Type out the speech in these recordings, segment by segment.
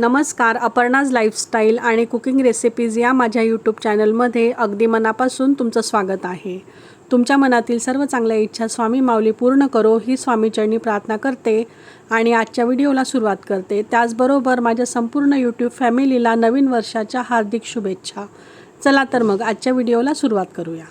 नमस्कार अपर्णाज लाईफस्टाईल आणि cooking recipes या माझ्या यूट्यूब चॅनलमध्ये अगदी मनापासून तुमचं स्वागत आहे. तुमच्या मनातील सर्व चांगल्या इच्छा स्वामी माऊली पूर्ण करो ही स्वामीचरणी प्रार्थना करते आणि आजच्या व्हिडिओला सुरुवात करते. त्याचबरोबर माझ्या संपूर्ण यूट्यूब फॅमिलीला नवीन वर्षाच्या हार्दिक शुभेच्छा. चला तर मग आजच्या व्हिडिओला सुरुवात करूया.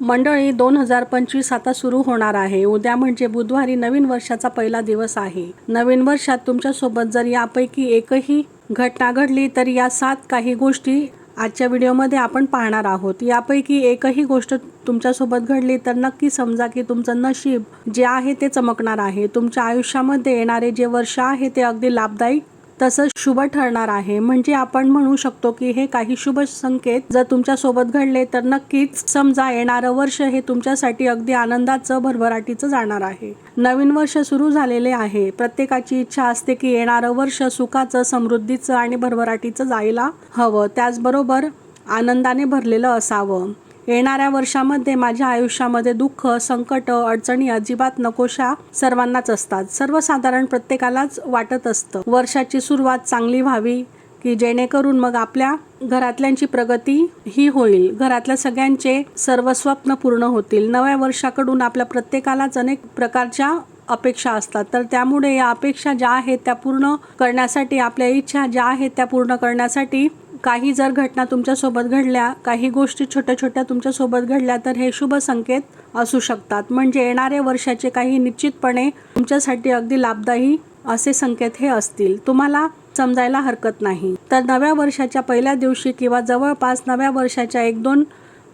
मंडळी दोन हजार पंचवीस आता सुरू होणार आहे. उद्या म्हणजे बुधवारी नवीन वर्षाचा पहिला दिवस आहे. नवीन वर्षात तुमच्यासोबत जर यापैकी एकही घटना घडली तर या सात काही गोष्टी आजच्या व्हिडिओमध्ये आपण पाहणार आहोत. यापैकी एकही गोष्ट तुमच्यासोबत घडली तर नक्की समजा की तुमचं नशीब जे आहे ते चमकणार आहे. तुमच्या आयुष्यामध्ये येणारे जे वर्ष आहे ते अगदी लाभदायी तसंच शुभ ठरणार आहे. म्हणजे आपण म्हणू शकतो की हे काही शुभ संकेत जर तुमच्यासोबत घडले तर नक्कीच समजा येणारं वर्ष हे तुमच्यासाठी अगदी आनंदाचं भरभराटीचं जाणार आहे. नवीन वर्ष सुरू झालेले आहे. प्रत्येकाची इच्छा असते की येणारं वर्ष सुखाचं समृद्धीचं आणि भरभराटीचं जायला हवं. त्याचबरोबर आनंदाने भरलेलं असावं. येणाऱ्या वर्षामध्ये माझ्या आयुष्यामध्ये दुःख संकट अडचणी अजिबात नकोशा सर्वांनाच असतात. सर्वसाधारण प्रत्येकालाच वाटत असतं. वर्षाची सुरुवात चांगली व्हावी की जेणेकरून मग आपल्या घरातल्यांची प्रगती ही होईल. घरातल्या सगळ्यांचे सर्व स्वप्न पूर्ण होतील. नव्या वर्षाकडून आपल्या प्रत्येकालाच अनेक प्रकारच्या अपेक्षा असतात. तर त्यामुळे या अपेक्षा ज्या आहेत त्या पूर्ण करण्यासाठी आपल्या इच्छा ज्या आहेत त्या पूर्ण करण्यासाठी काही जर घटना तुमच्यासोबत घडल्या काही गोष्टी छोट्या छोट्या तुमच्यासोबत घडल्या तर हे शुभ संकेत असू शकतात. म्हणजे येणाऱ्या वर्षाचे काही निश्चितपणे तुमच्यासाठी अगदी लाभदायी असे संकेत हे असतील. तुम्हाला समजायला हरकत नाही. तर नव्या वर्षाच्या पहिल्या दिवशी किंवा जवळपास नव्या वर्षाच्या एक दोन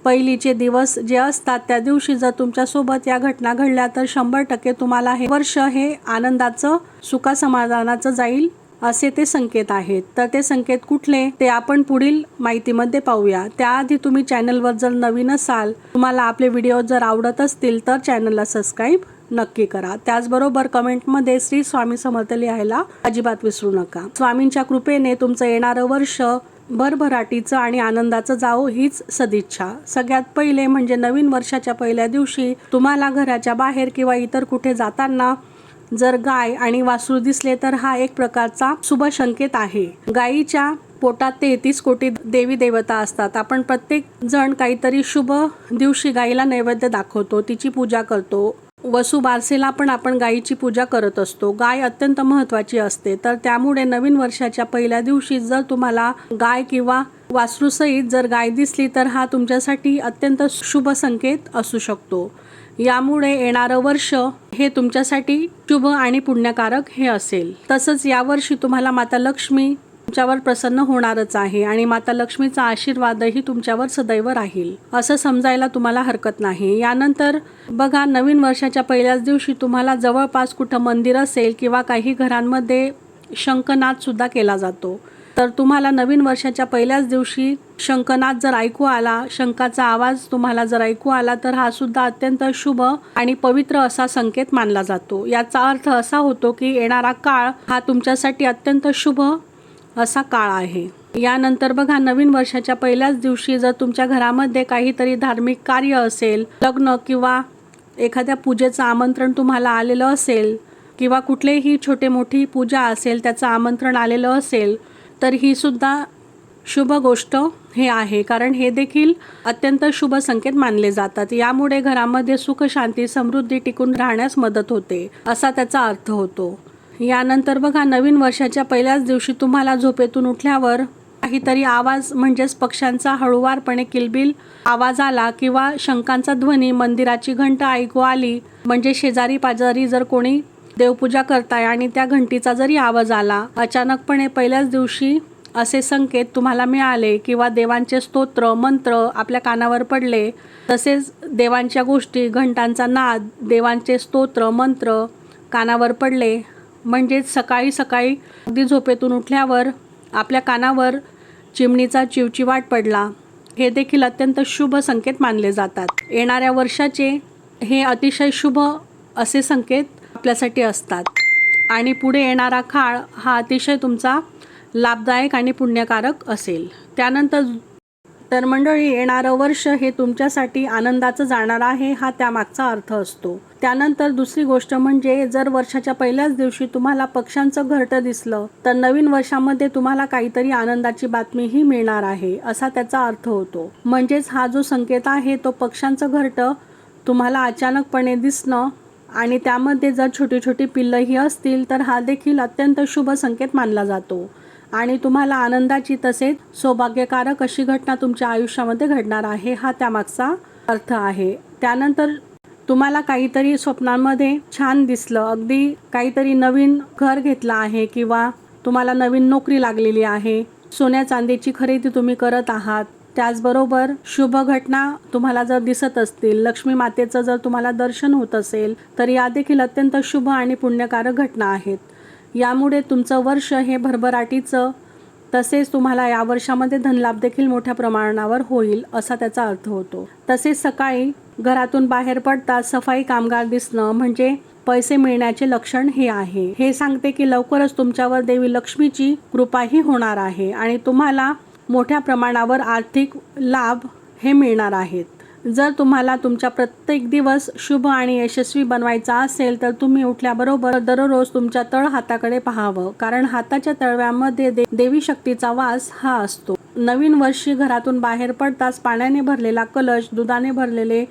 पहिलीचे दिवस जे असतात त्या दिवशी जर तुमच्यासोबत या घटना घडल्या तर शंभर टक्के तुम्हाला हे वर्ष हे आनंदाचं सुखा समाधानाचं जाईल. असे ते संकेत आहेत. तर ते संकेत कुठले? ते आपण पुढील माहितीमध्ये पाहूया. त्याआधी तुम्ही चॅनलवर जर नवीन असाल तुम्हाला आपले व्हिडिओ जर आवडत असतील तर चॅनलला सबस्क्राईब नक्की करा. त्याचबरोबर कमेंटमध्ये श्री स्वामी समर्थ लिहायला अजिबात विसरू नका. स्वामींच्या कृपेने तुमचं येणारं वर्ष भरभराटीचं आणि आनंदाचं जावो हीच सदिच्छा. सगळ्यात पहिले म्हणजे नवीन वर्षाच्या पहिल्या दिवशी तुम्हाला घराच्या बाहेर किंवा इतर कुठे जाताना जर गाय आणि वासरू दिसले तर हा एक प्रकारचा शुभ संकेत आहे. गायीच्या पोटात तेहतीस कोटी देवी देवता असतात. आपण प्रत्येक जण काहीतरी शुभ दिवशी गायीला नैवेद्य दाखवतो तिची पूजा करतो. वसू बारसेला पण आपण गायीची पूजा करत असतो. गाय अत्यंत महत्त्वाची असते. तर त्यामुळे नवीन वर्षाच्या पहिल्या दिवशी जर तुम्हाला गाय किंवा वासरूसहित जर गाय दिसली तर हा तुमच्यासाठी अत्यंत शुभ संकेत असू शकतो. यामुळे येणारं वर्ष हे तुमच्यासाठी शुभ आणि पुण्यकारक हे असेल. तसंच यावर्षी तुम्हाला माता लक्ष्मी तुमच्यावर प्रसन्न होणारच आहे आणि माता लक्ष्मीचा आशीर्वादही तुमच्यावर सदैव राहील. असं समजायला तुम्हाला हरकत नाही. यानंतर बघा नवीन वर्षाच्या पहिल्याच दिवशी तुम्हाला जवळपास कुठं मंदिर असेल किंवा काही घरांमध्ये शंखनाद सुद्धा केला जातो. तर तुम्हाला नवीन वर्षाच्या पहिल्याच दिवशी शंखनाद जर ऐकू आला शंखाचा आवाज तुम्हाला जर ऐकू आला तर हा सुद्धा अत्यंत शुभ आणि पवित्र असा संकेत मानला जातो. याचा अर्थ असा होतो की येणारा काळ हा तुमच्यासाठी अत्यंत शुभ असा काळ आहे. यानंतर बघा नवीन वर्षाच्या पहिल्याच दिवशी जर तुमच्या घरामध्ये काहीतरी धार्मिक कार्य असेल लग्न किंवा एखाद्या पूजेचं आमंत्रण तुम्हाला आलेलं असेल किंवा कुठलेही छोटे मोठी पूजा असेल त्याचं आमंत्रण आलेलं असेल तर ही सुद्धा शुभ गोष्ट हे आहे. कारण हे देखील अत्यंत शुभ संकेत मानले जातात. यामुळे घरामध्ये सुख शांती समृद्धी टिकून राहण्यास मदत होते असा त्याचा अर्थ होतो. यानंतर बघा नवीन वर्षाच्या पहिल्याच दिवशी तुम्हाला झोपेतून उठल्यावर काहीतरी आवाज म्हणजेच पक्ष्यांचा हळूवारपणे किलबिल आवाज आला किंवा शंकांचा ध्वनी मंदिराची घंट ऐकू आली म्हणजे शेजारी पाजारी जर कोणी देवपूजा करताय आणि त्या घंटीचा जरी आवाज आला अचानकपणे पहिल्याच दिवशी असे संकेत तुम्हाला मिळाले किंवा देवांचे स्तोत्र मंत्र आपल्या कानावर पडले तसेच देवांच्या गोष्टी घंटांचा नाद देवांचे स्तोत्र मंत्र कानावर पडले. म्हणजेच सकाळी सकाळी अगदी झोपेतून उठल्यावर आपल्या कानावर चिमणीचा चिवचिवाट पडला. हे देखील अत्यंत शुभ संकेत मानले जातात. येणाऱ्या वर्षाचे हे अतिशय शुभ असे संकेत आपल्यासाठी असतात. आणि पुढे येणारा काळ हा अतिशय तुमचा लाभदायक आणि पुण्यकारक असेल. त्यानंतर तर मंडळी येणारं वर्ष हे तुमच्यासाठी आनंदाचं जाणार आहे हा त्यामागचा अर्थ असतो. त्यानंतर दुसरी गोष्ट म्हणजे जर वर्षाच्या पहिल्याच दिवशी तुम्हाला पक्ष्यांचं घरटं दिसलं तर नवीन वर्षामध्ये तुम्हाला काहीतरी आनंदाची बातमीही मिळणार आहे असा त्याचा अर्थ होतो. म्हणजेच हा जो संकेत आहे तो पक्ष्यांचं घरटं तुम्हाला अचानकपणे दिसणं आणि त्यामध्ये जर छोटी छोटी पिल्लंही असतील तर हा देखील अत्यंत शुभ संकेत मानला जातो. आणि तुम्हाला आनंदाची तसेच सौभाग्यकारक अशी घटना तुमच्या आयुष्यामध्ये घडणार आहे हा त्यामागचा अर्थ आहे. त्यानंतर तुम्हाला काहीतरी स्वप्नांमध्ये छान दिसलं. अगदी काहीतरी नवीन घर घेतलं आहे किंवा तुम्हाला नवीन नोकरी लागलेली आहे. सोन्या चांदीची खरेदी तुम्ही करत आहात. त्याचबरोबर शुभ घटना तुम्हाला जर दिसत असतील लक्ष्मी मातेचं जर तुम्हाला दर्शन होत असेल तर या देखील अत्यंत शुभ आणि पुण्यकारक घटना आहेत. यामुळे तुमचं वर्ष हे भरभराटीचं तसेच तुम्हाला या वर्षामध्ये धनलाभ देखील मोठ्या प्रमाणावर होईल असा त्याचा अर्थ होतो. तसेच सकाळी घरातून बाहेर पडता सफाई कामगार दिसणं म्हणजे पैसे मिळण्याचे लक्षण हे आहे. हे सांगते की लवकरच तुमच्यावर देवी लक्ष्मीची कृपाही होणार आहे आणि तुम्हाला मोठ्या प्रमाणावर आर्थिक लाभ हे मिळणार आहेत. जर तुम्हाला तुमचा प्रत्येक दिवस शुभ आणि यशस्वी बनवायचा असेल तर तुम्ही उठल्याबरोबर दररोज तुमच्या तळ हाताकडे पाहावं कारण हाताच्या तळव्यामध्ये दे देवी शक्तीचा वास हा असतो. नवीन वर्षी घरातून बाहेर पडताच पाण्याने भरलेला कलश दुधाने भरलेले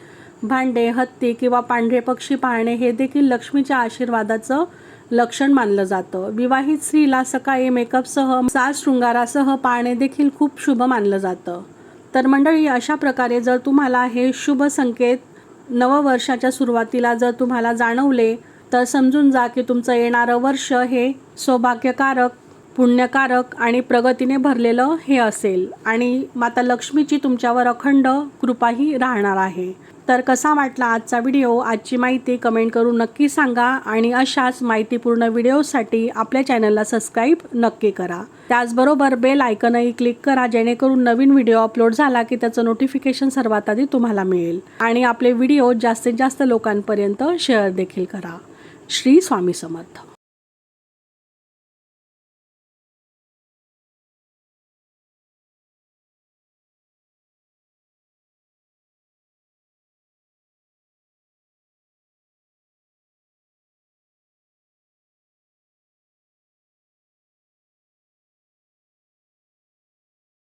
भांडे हत्ती किंवा पांढरे पक्षी पाहणे हे देखील लक्ष्मीच्या आशीर्वादाचं लक्षण मानलं जातं. विवाहित स्त्रीला सकाळी मेकअपसह साज शृंगारासह पाळणे देखील खूप शुभ मानलं जातं. तर मंडळी अशा प्रकारे जर तुम्हाला हे शुभ संकेत नववर्षाच्या सुरुवातीला जर तुम्हाला जाणवले तर समजून जा की तुमचं येणारं वर्ष हे सौभाग्यकारक पुण्यकारक आणि प्रगतीने भरलेलं हे असेल. आणि माता लक्ष्मीची तुमच्यावर अखंड कृपाही राहणार आहे. तर कसा वाटला आजचा व्हिडिओ? आजची माहिती कमेंट करून नक्की सांगा आणि अशाच माहितीपूर्ण व्हिडिओसाठी आपल्या चॅनलला सबस्क्राईब नक्की करा. त्याचबरोबर बेल आयकनही क्लिक करा जेणेकरून नवीन व्हिडिओ अपलोड झाला की त्याचं नोटिफिकेशन सर्वात आधी तुम्हाला मिळेल. आणि आपले व्हिडिओ जास्तीत जास्त लोकांपर्यंत शेअर देखील करा. श्री स्वामी समर्थ.